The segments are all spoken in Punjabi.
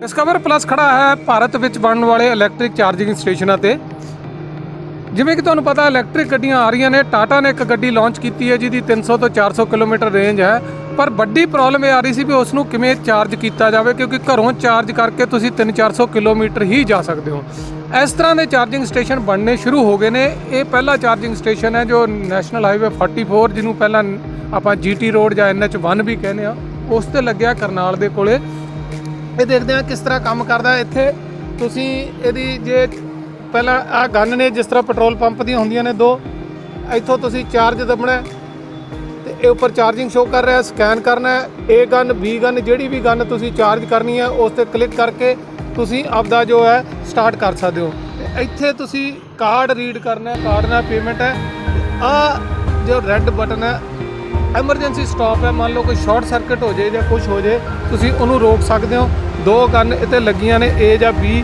ਡਿਸਕਵਰ ਪਲੱਸ ਖੜਾ ਹੈ ਭਾਰਤ ਵਿੱਚ ਬਣਨ ਵਾਲੇ ਇਲੈਕਟ੍ਰਿਕ ਚਾਰਜਿੰਗ ਸਟੇਸ਼ਨਾਂ ਤੇ। ਜਿਵੇਂ ਕਿ ਤੁਹਾਨੂੰ ਪਤਾ ਇਲੈਕਟ੍ਰਿਕ ਗੱਡੀਆਂ ਆ ਰਹੀਆਂ ਨੇ। ਟਾਟਾ ਨੇ ਇੱਕ ਗੱਡੀ ਲਾਂਚ ਕੀਤੀ ਹੈ, ਜਿਹਦੀ 300 ਤੋਂ 400 ਕਿਲੋਮੀਟਰ ਰੇਂਜ ਹੈ। ਪਰ ਵੱਡੀ ਪ੍ਰੋਬਲਮ ਇਹ ਆ ਰਹੀ ਸੀ ਵੀ ਉਸ ਨੂੰ ਕਿਵੇਂ ਚਾਰਜ ਕੀਤਾ ਜਾਵੇ, ਕਿਉਂਕਿ ਘਰੋਂ ਚਾਰਜ ਕਰਕੇ ਤੁਸੀਂ 3-400 ਕਿਲੋਮੀਟਰ ਹੀ ਜਾ ਸਕਦੇ ਹੋ। ਇਸ ਤਰ੍ਹਾਂ ਦੇ ਚਾਰਜਿੰਗ ਸਟੇਸ਼ਨ ਬਣਨੇ ਸ਼ੁਰੂ ਹੋ ਗਏ ਨੇ। ਇਹ ਪਹਿਲਾ ਚਾਰਜਿੰਗ ਸਟੇਸ਼ਨ ਹੈ ਜੋ ਨੈਸ਼ਨਲ ਹਾਈਵੇ 44 ਜਿਹਨੂੰ ਪਹਿਲਾਂ ਆਪਾਂ ਜੀਟੀ ਰੋਡ ਜਾਂ NH1 ਵੀ ਕਹਿੰਦੇ ਆ। ਉਸ ਤੇ ਲੱਗਿਆ ਕਰਨਾਲ ਦੇ ਕੋਲੇ। ਇਹ ਦੇਖਦੇ ਹਾਂ ਕਿਸ ਤਰ੍ਹਾਂ ਕੰਮ ਕਰਦਾ ਇੱਥੇ ਤੁਸੀਂ ਇਹਦੀ ਜੇ ਪਹਿਲਾਂ ਆ ਗਨ ਨੇ ਜਿਸ ਤਰ੍ਹਾਂ ਪੈਟਰੋਲ ਪੰਪ ਦੀਆਂ ਹੁੰਦੀਆਂ ਨੇ ਦੋ, ਇੱਥੋਂ ਤੁਸੀਂ ਚਾਰਜ ਦਬਣਾ ਹੈ ਤੇ ਇਹ ਉੱਪਰ ਚਾਰਜਿੰਗ ਸ਼ੋ ਕਰ ਰਿਹਾ ਸਕੈਨ ਕਰਨਾ ਹੈ। ਏ ਗਨ ਬੀ ਗਨ ਜਿਹੜੀ ਵੀ ਗਨ ਤੁਸੀਂ ਚਾਰਜ ਕਰਨੀ ਹੈ, ਉਸ ਤੇ ਕਲਿੱਕ ਕਰਕੇ ਤੁਸੀਂ ਆਪਦਾ ਜੋ ਹੈ ਸਟਾਰਟ ਕਰ ਸਕਦੇ ਹੋ। ਇੱਥੇ ਤੁਸੀਂ ਕਾਰਡ ਰੀਡ ਕਰਨਾ ਕਾਰਡ ਨਾਲ ਪੇਮੈਂਟ ਹੈ। ਆ ਜੋ ਰੈੱਡ ਬਟਨ ਹੈ ਐਮਰਜੈਂਸੀ ਸਟਾਪ ਹੈ, ਮੰਨ ਲਓ ਕੋਈ ਸ਼ਾਰਟ ਸਰਕਟ ਹੋ ਜਾਏ ਜਾਂ ਕੁਝ ਹੋ ਜਾਏ, ਤੁਸੀਂ ਉਹਨੂੰ ਰੋਕ ਸਕਦੇ ਹੋ। ਦੋ ਗਨ ਇੱਥੇ ਲੱਗੀਆਂ ਨੇ ਏ ਜਾਂ ਬੀ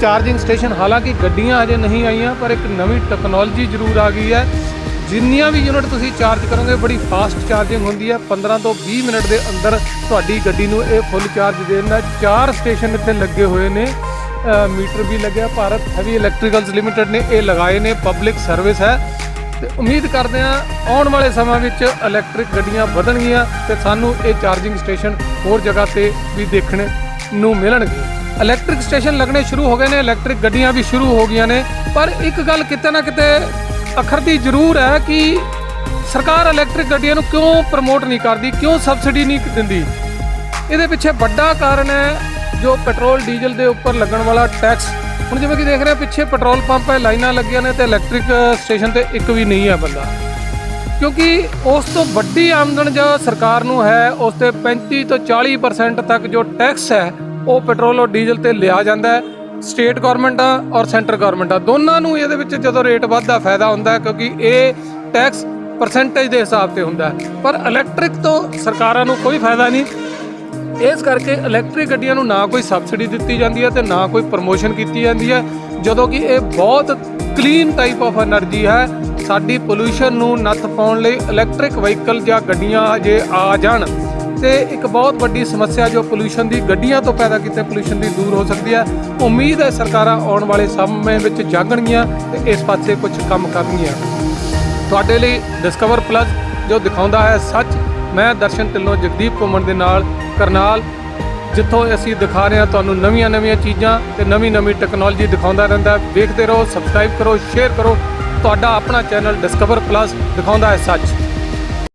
ਚਾਰਜਿੰਗ ਸਟੇਸ਼ਨ ਹਾਲਾਂਕਿ ਗੱਡੀਆਂ ਅਜੇ ਨਹੀਂ ਆਈਆਂ, ਪਰ ਇੱਕ ਨਵੀਂ ਟੈਕਨੋਲੋਜੀ ਜ਼ਰੂਰ ਆ ਗਈ ਹੈ। ਜਿੰਨੀਆਂ ਵੀ ਯੂਨਿਟ ਤੁਸੀਂ ਚਾਰਜ ਕਰੋਗੇ, ਬੜੀ ਫਾਸਟ ਚਾਰਜਿੰਗ ਹੁੰਦੀ ਹੈ। 15 ਤੋਂ 20 ਮਿੰਟ ਦੇ ਅੰਦਰ ਤੁਹਾਡੀ ਗੱਡੀ ਨੂੰ ਇਹ ਫੁੱਲ ਚਾਰਜ ਦੇ ਦਿੰਦਾ ਚਾਰ ਸਟੇਸ਼ਨ ਇੱਥੇ ਲੱਗੇ ਹੋਏ ਨੇ। ਮੀਟਰ ਵੀ ਲੱਗਿਆ, ਭਾਰਤ ਹੈਵੀ ਇਲੈਕਟ੍ਰੀਕਲਸ ਲਿਮਟਿਡ ਨੇ ਇਹ ਲਗਾਏ ਨੇ। ਪਬਲਿਕ ਸਰਵਿਸ ਹੈ। ਤੇ ਉਮੀਦ ਕਰਦੇ ਹਾਂ ਆਉਣ ਵਾਲੇ ਸਮਾਂ ਵਿੱਚ ਇਲੈਕਟ੍ਰਿਕ ਗੱਡੀਆਂ ਵਧਣਗੀਆਂ ਤੇ ਸਾਨੂੰ ਇਹ ਚਾਰਜਿੰਗ ਸਟੇਸ਼ਨ ਹੋਰ ਜਗ੍ਹਾ ਤੇ ਵੀ ਦੇਖਣ ਨੂੰ ਮਿਲਣਗੇ। ਇਲੈਕਟ੍ਰਿਕ ਸਟੇਸ਼ਨ ਲੱਗਣੇ ਸ਼ੁਰੂ ਹੋ ਗਏ ਨੇ ਇਲੈਕਟ੍ਰਿਕ ਗੱਡੀਆਂ ਵੀ ਸ਼ੁਰੂ ਹੋ ਗਈਆਂ ਨੇ, ਪਰ ਇੱਕ ਗੱਲ ਕਿਤੇ ਨਾ ਕਿਤੇ ਅਖਰਦੀ ਜ਼ਰੂਰ ਹੈ ਕਿ ਸਰਕਾਰ ਇਲੈਕਟ੍ਰਿਕ ਗੱਡੀਆਂ ਨੂੰ ਕਿਉਂ ਪ੍ਰਮੋਟ ਨਹੀਂ ਕਰਦੀ, ਕਿਉਂ ਸਬਸਿਡੀ ਨਹੀਂ ਦਿੰਦੀ? ਇਹਦੇ ਪਿੱਛੇ ਵੱਡਾ ਕਾਰਨ ਹੈ ਜੋ ਪੈਟਰੋਲ ਡੀਜ਼ਲ ਦੇ ਉੱਪਰ ਲੱਗਣ ਵਾਲਾ ਟੈਕਸ ਹੁਣ ਜਿਵੇਂ ਕਿ ਦੇਖ ਰਹੇ ਪਿੱਛੇ ਪੈਟਰੋਲ ਪੰਪ ਹੈ, ਲਾਈਨਾਂ ਲੱਗੀਆਂ ਨੇ ਤੇ ਇਲੈਕਟ੍ਰਿਕ ਸਟੇਸ਼ਨ ਤੇ ਇੱਕ ਵੀ ਨਹੀਂ ਹੈ ਬੰਦਾ। ਕਿਉਂਕਿ ਉਸ ਤੋਂ ਵੱਡੀ ਆਮਦਨ ਜੋ ਸਰਕਾਰ ਨੂੰ ਹੈ, ਉਸ ਤੇ 35 ਤੋਂ 40% ਤੱਕ ਜੋ ਟੈਕਸ ਹੈ, ਉਹ ਪੈਟਰੋਲ ਔਰ ਡੀਜ਼ਲ ਤੇ ਲਿਆ ਜਾਂਦਾ ਹੈ। ਸਟੇਟ ਗਵਰਨਮੈਂਟ ਆ ਔਰ ਸੈਂਟਰ ਗਵਰਨਮੈਂਟ ਦੋਨਾਂ ਨੂੰ ਇਹਦੇ ਵਿੱਚ ਜਦੋਂ ਰੇਟ ਵੱਧਦਾ, ਫਾਇਦਾ ਹੁੰਦਾ ਕਿਉਂਕਿ ਇਹ ਟੈਕਸ ਪਰਸੈਂਟੇਜ ਦੇ ਹਿਸਾਬ ਤੇ ਹੁੰਦਾ ਪਰ ਇਲੈਕਟ੍ਰਿਕ ਤੋਂ ਸਰਕਾਰਾਂ ਨੂੰ ਕੋਈ ਫਾਇਦਾ ਨਹੀਂ। ਇਸ ਕਰਕੇ ਇਲੈਕਟ੍ਰਿਕ ਗੱਡੀਆਂ ਨੂੰ ਨਾ ਕੋਈ ਸਬਸਿਡੀ ਦਿੱਤੀ ਜਾਂਦੀ ਹੈ ਤੇ ਨਾ ਕੋਈ ਪ੍ਰੋਮੋਸ਼ਨ ਕੀਤੀ ਜਾਂਦੀ ਹੈ, ਜਦੋਂ ਕਿ ਇਹ ਬਹੁਤ ਕਲੀਨ ਟਾਈਪ ਆਫ એનર્ਜੀ ਹੈ। ਸਾਡੀ ਪੋਲੂਸ਼ਨ ਨੂੰ ਨੱਥ ਪਾਉਣ ਲਈ ਇਲੈਕਟ੍ਰਿਕ ਵਹੀਕਲ ਜਾਂ ਗੱਡੀਆਂ ਜੇ ਆ ਜਾਣ। ਤੇ ਇੱਕ ਬਹੁਤ ਵੱਡੀ ਸਮੱਸਿਆ ਜੋ ਪੋਲੂਸ਼ਨ ਦੀ ਗੱਡੀਆਂ ਤੋਂ ਪੈਦਾ ਕੀਤੇ ਪੋਲੂਸ਼ਨ ਦੀ ਦੂਰ ਹੋ ਸਕਦੀ ਹੈ। ਉਮੀਦ ਹੈ ਸਰਕਾਰਾਂ ਆਉਣ ਵਾਲੇ ਸਮੇਂ ਵਿੱਚ ਜਾਗਣਗੀਆਂ ਤੇ ਇਸ ਪਾਸੇ ਕੁਝ ਕੰਮ ਕਰਨਗੀਆਂ। ਤੁਹਾਡੇ ਲਈ ਡਿਸਕਵਰ ਪਲੱਸ ਜੋ ਦਿਖਾਉਂਦਾ ਹੈ ਸੱਚ ਮੈਂ ਦਰਸ਼ਨ ਢਿੱਲੋਂ ਜਗਦੀਪ ਘੁੰਮਣ ਦੇ ਨਾਲ ਕਰਨਾਲ, ਜਿੱਥੋਂ ਅਸੀਂ ਦਿਖਾ ਰਹੇ ਹਾਂ ਤੁਹਾਨੂੰ ਨਵੀਆਂ-ਨਵੀਆਂ ਚੀਜ਼ਾਂ ਤੇ ਨਵੀਂ-ਨਵੀਂ ਟੈਕਨੋਲੋਜੀ ਦਿਖਾਉਂਦਾ ਰਹਿੰਦਾ ਵੇਖਦੇ ਰਹੋ ਸਬਸਕ੍ਰਾਈਬ ਕਰੋ ਸ਼ੇਅਰ ਕਰੋ। ਤੁਹਾਡਾ ਆਪਣਾ ਚੈਨਲ ਡਿਸਕਵਰ ਪਲੱਸ ਦਿਖਾਉਂਦਾ ਹੈ ਸੱਚ।